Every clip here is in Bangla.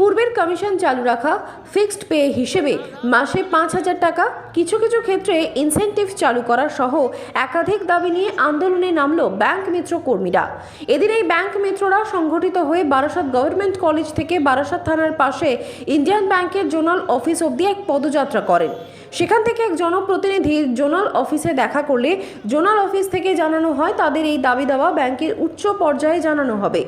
পূর্বের কমিশন চালু রাখা ফিক্সড পে হিসেবে মাসে পাঁচ হাজার টাকা, কিছু কিছু ক্ষেত্রে ইনসেন্টিভ চালু করা সহ একাধিক দাবি নিয়ে আন্দোলনে নামল ব্যাংক মিত্র কর্মীরা। এদিন এই ব্যাংক মিত্ররা সংগঠিত হয়ে বারাসাত গভর্নমেন্ট কলেজ থেকে বারাসাত থানার পাশে ইন্ডিয়ান ব্যাংকের জোনাল অফিস অবধি এক পদযাত্রা করেন। সেখান থেকে এক জনপ্রতিনিধি জোনাল অফিসে দেখা করলে জোনাল অফিস থেকে জানানো হয় তাদের এই দাবি দাওয়া ব্যাংকের উচ্চ পর্যায়ে জানানো হবে।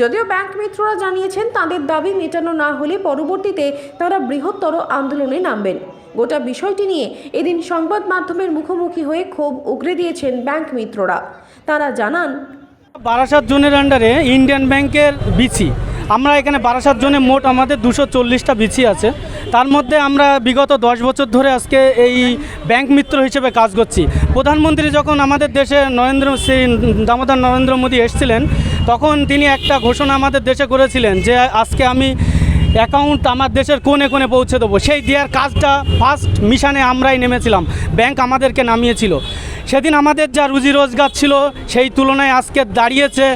যদিও ব্যাংক মিত্ররা জানিয়েছেন তাদের দাবি মেটানো না হলে পরবর্তীতে তারা বৃহত্তর আন্দোলনে নামবেন। গোটা বিষয়টি নিয়ে এদিন সংবাদ মাধ্যমের মুখোমুখি হয়ে ক্ষোভ উগরে দিয়েছেন ব্যাংক মিত্ররা। তারা জানান, বারাসাত জোনের আন্ডারে ইন্ডিয়ান ব্যাংকের বিসি আমরা এখানে বারাসাত জোনে মোট আমাদের দুশো চল্লিশটা বিসি আছে। তার মধ্যে আমরা বিগত দশ বছর ধরে আজকে এই ব্যাংক মিত্র হিসেবে কাজ করছি। প্রধানমন্ত্রী যখন আমাদের দেশে নরেন্দ্র শ্রী দামোদর নরেন্দ্র মোদী এসেছিলেন, তখন তিনি একটা ঘোষণা আমাদের দেশে করেছিলেন যে আজকে আমি অ্যাকাউন্ট আমার দেশের কোণে কোণে পৌঁছে দেবো। সেই দেওয়ার কাজটা ফার্স্ট মিশনে আমরাই নেমেছিলাম। ব্যাংক আমাদেরকে নামিয়েছিল। সেদিন আমাদের যা রুজি রোজগার ছিল, সেই তুলনায় আজকে দাঁড়িয়েছে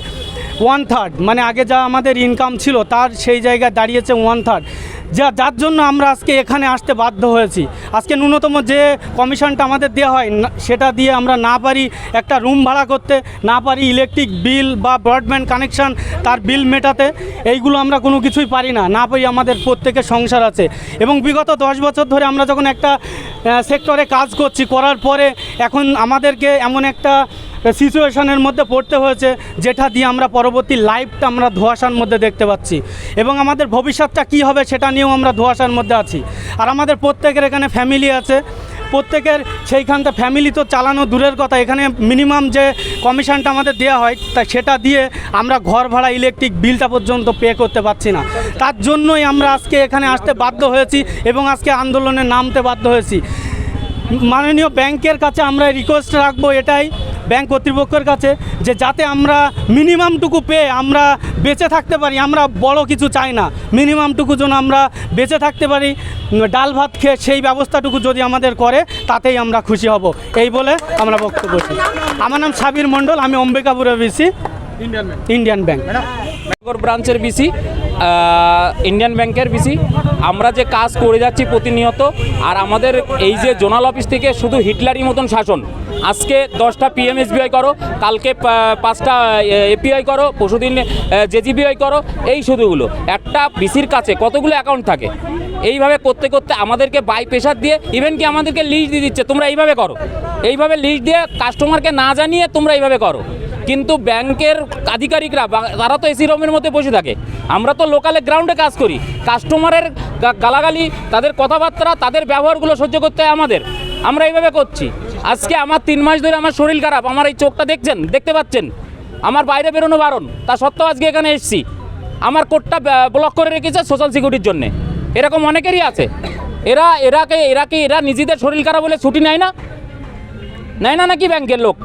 ওয়ান থার্ড মানে আগে যা আমাদের ইনকাম ছিল, তার সেই জায়গায় দাঁড়িয়েছে ওয়ান থার্ড যা, যার জন্য আমরা আজকে এখানে আসতে বাধ্য হয়েছি। আজকে ন্যূনতম যে কমিশনটা আমাদের দেওয়া হয় সেটা দিয়ে আমরা না পারি একটা রুম ভাড়া করতে, না পারি ইলেকট্রিক বিল বা ব্রডব্যান্ড কানেকশন তার বিল মেটাতে, এইগুলো আমরা কোনো কিছুই পারি না না পারি আমাদের প্রত্যেকের সংসার আছে। এবং বিগত দশ বছর ধরে আমরা যখন একটা সেক্টরে কাজ করছি, করার পরে এখন আমাদেরকে এমন একটা সিচুয়েশনের মধ্যে পড়তে হয়েছে, যেটা দিয়ে আমরা পরবর্তী লাইফটা আমরা ধোয়াশার মধ্যে দেখতে পাচ্ছি। এবং আমাদের ভবিষ্যৎটা কী হবে সেটা নিয়েও আমরা ধোয়াশার মধ্যে আছি। আর আমাদের প্রত্যেকের এখানে ফ্যামিলি আছে। প্রত্যেকের সেইখানটা ফ্যামিলি তো চালানো দূরের কথা। এখানে মিনিমাম যে কমিশনটা আমাদের দেওয়া হয়, তা সেটা দিয়ে আমরা ঘর ভাড়া ইলেকট্রিক বিলটা পর্যন্ত পে করতে পারছি না। তার জন্যই আমরা আজকে এখানে আসতে বাধ্য হয়েছি এবং আজকে আন্দোলনে নামতে বাধ্য হয়েছি। মাননীয় ব্যাংকের কাছে আমরা রিকোয়েস্ট রাখব এটাই। ব্যাংক কর্তৃপক্ষের কাছে যে যাতে আমরা মিনিমামটুকু পেয়ে আমরা বেঁচে থাকতে পারি আমরা বড় কিছু চাই না। মিনিমামটুকু যেন আমরা বেঁচে থাকতে পারি ডাল ভাত খেয়ে সেই ব্যবস্থাটুকু যদি আমাদের করে তাতেই আমরা খুশি হব। এই বলে আমরা বক্তব্য। আমার নাম সাবির মণ্ডল আমি অম্বিকাপুরে বিসি ইন্ডিয়ান ব্যাংক ব্রাঞ্চের বিসি ইন্ডিয়ান ব্যাংকের বিসি আমরা যে কাজ করে যাচ্ছি প্রতিনিয়ত আর আমাদের এই যে জোনাল অফিস থেকে শুধু হিটলারই মতন শাসন আজকে দশটা পিএমএসবিআই করো, কালকে পাঁচটা এপিআই করো, পরশুদিন জেজিবিআই করো, এই শুধুগুলো। একটা বিসির কাছে কতগুলো অ্যাকাউন্ট থাকে? এইভাবে করতে করতে আমাদেরকে বাই প্রেশার দিয়ে ইভেন কি আমাদেরকে লিস্ট দিয়ে দিচ্ছে, তোমরা এইভাবে করো। এইভাবে লিস্ট দিয়ে কাস্টমারকে না জানিয়ে তোমরা এইভাবে করো। কিন্তু ব্যাংকের আধিকারিকরা তারা তো এসি রুমের মধ্যে বসে থাকে। আমরা তো লোকালে গ্রাউন্ডে কাজ করি। কাস্টমারের গালাগালি, তাদের কথাবার্তা, তাদের ব্যবহারগুলো সহ্য করতে হয় আমাদের। আমরা এইভাবে করছি। আজকে আমার তিন মাস ধরে আমার শরীর খারাপ আমার এই চোখটা দেখছেন? দেখতে পাচ্ছেন? আমার বাইরে বেরোনো বারণ তা সত্ত্বেও আজকে এখানে এসেছি। আমার কোডটা ব্লক করে রেখেছে সোশ্যাল সিকিউরিটির জন্য। এরকম অনেকেরই আছে। এরা এরাকে এরাকে এরা নিজেদের শরীর খারাপ বলে ছুটি নেয় না। নেয় না নাকি ব্যাংকের লোক?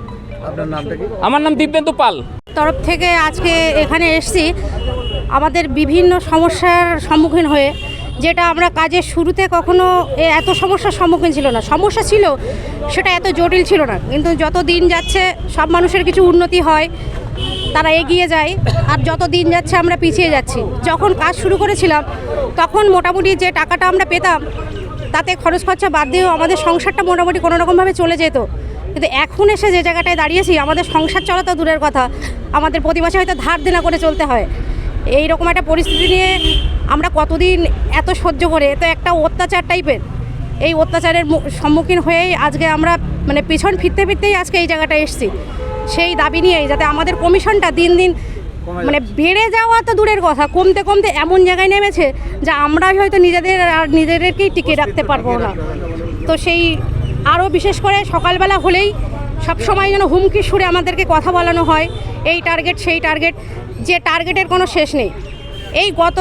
আমার নাম দিব্যেন্দু পাল। তরফ থেকে আজকে এখানে এসেছি। আমাদের বিভিন্ন সমস্যার সম্মুখীন হয়ে যেটা আমরা কাজের শুরুতে কখনো এত সমস্যার সম্মুখীন ছিল না। সমস্যা ছিল, সেটা এত জটিল ছিল না। কিন্তু যত দিন যাচ্ছে, সব মানুষের কিছু উন্নতি হয়, তারা এগিয়ে যায়, আর যত দিন যাচ্ছে আমরা পিছিয়ে যাচ্ছি। যখন কাজ শুরু করেছিলাম, তখন মোটামুটি যে টাকাটা আমরা পেতাম, তাতে খরচ খরচা বাদ দিয়েও আমাদের সংসারটা মোটামুটি কোনো রকমভাবে চলে যেত। কিন্তু এখন এসে যে জায়গাটায় দাঁড়িয়েছি, আমাদের সংসার চলা তো দূরের কথা। আমাদের প্রতি মাসে হয়তো ধার দেনা করে চলতে হয়। এই রকম একটা পরিস্থিতি নিয়ে আমরা কতদিন এত সহ্য করে তো একটা অত্যাচার টাইপের। এই অত্যাচারের সম্মুখীন হয়েই আজকে আমরা মানে পিছন ফিরতে ফিরতেই আজকে এই জায়গাটায় এসেছি। সেই দাবি নিয়েই যাতে আমাদের কমিশনটা দিন দিন মানে বেড়ে যাওয়া তো দূরের কথা কমতে কমতে এমন জায়গায় নেমেছে যা আমরাই হয়তো নিজেদের আর নিজেদেরকেই টিকে রাখতে পারব না। তো সেই আরও বিশেষ করে সকালবেলা হলেই সব সময় যেন হুমকি সুরে আমাদেরকে কথা বলানো হয় এই টার্গেট সেই টার্গেট যে টার্গেটের কোনো শেষ নেই। এই গত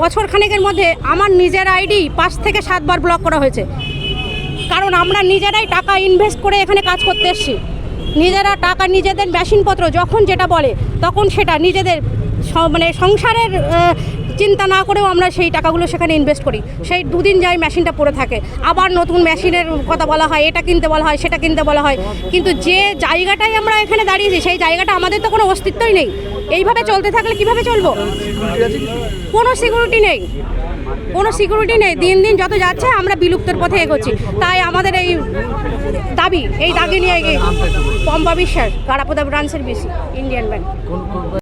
বছর খানেকের মধ্যে আমার নিজের আইডি পাঁচ থেকে সাতবার ব্লক করা হয়েছে। কারণ আমরা নিজেরাই টাকা ইনভেস্ট করে এখানে কাজ করতে এসেছি। নিজেরা টাকা নিজেদের মেশিনপত্র যখন যেটা বলে, তখন সেটা নিজেদের মানে সংসারের চিন্তা না করেও আমরা সেই টাকাগুলো সেখানে ইনভেস্ট করি। সেই দুদিন যাই মেশিনটা পড়ে থাকে। আবার নতুন মেশিনের কথা বলা হয়, এটা কিনতে বলা হয়, সেটা কিনতে বলা হয়। কিন্তু যে জায়গাটাই আমরা এখানে দাঁড়িয়েছি, সেই জায়গাটা আমাদের তো কোনো অস্তিত্বই নেই। এইভাবে চলতে থাকলে কীভাবে চলবো? কোনো সিকিউরিটি নেই। কোনো সিকিউরিটি নেই। দিন দিন যত যাচ্ছে, আমরা বিলুপ্তের পথে এগোচ্ছি। তাই আমাদের এই দাবি এই দাবি নিয়ে পম্পা বিশ্বাস গাড়াপোদা ব্রাঞ্চের বেশি ইন্ডিয়ান ব্যাংক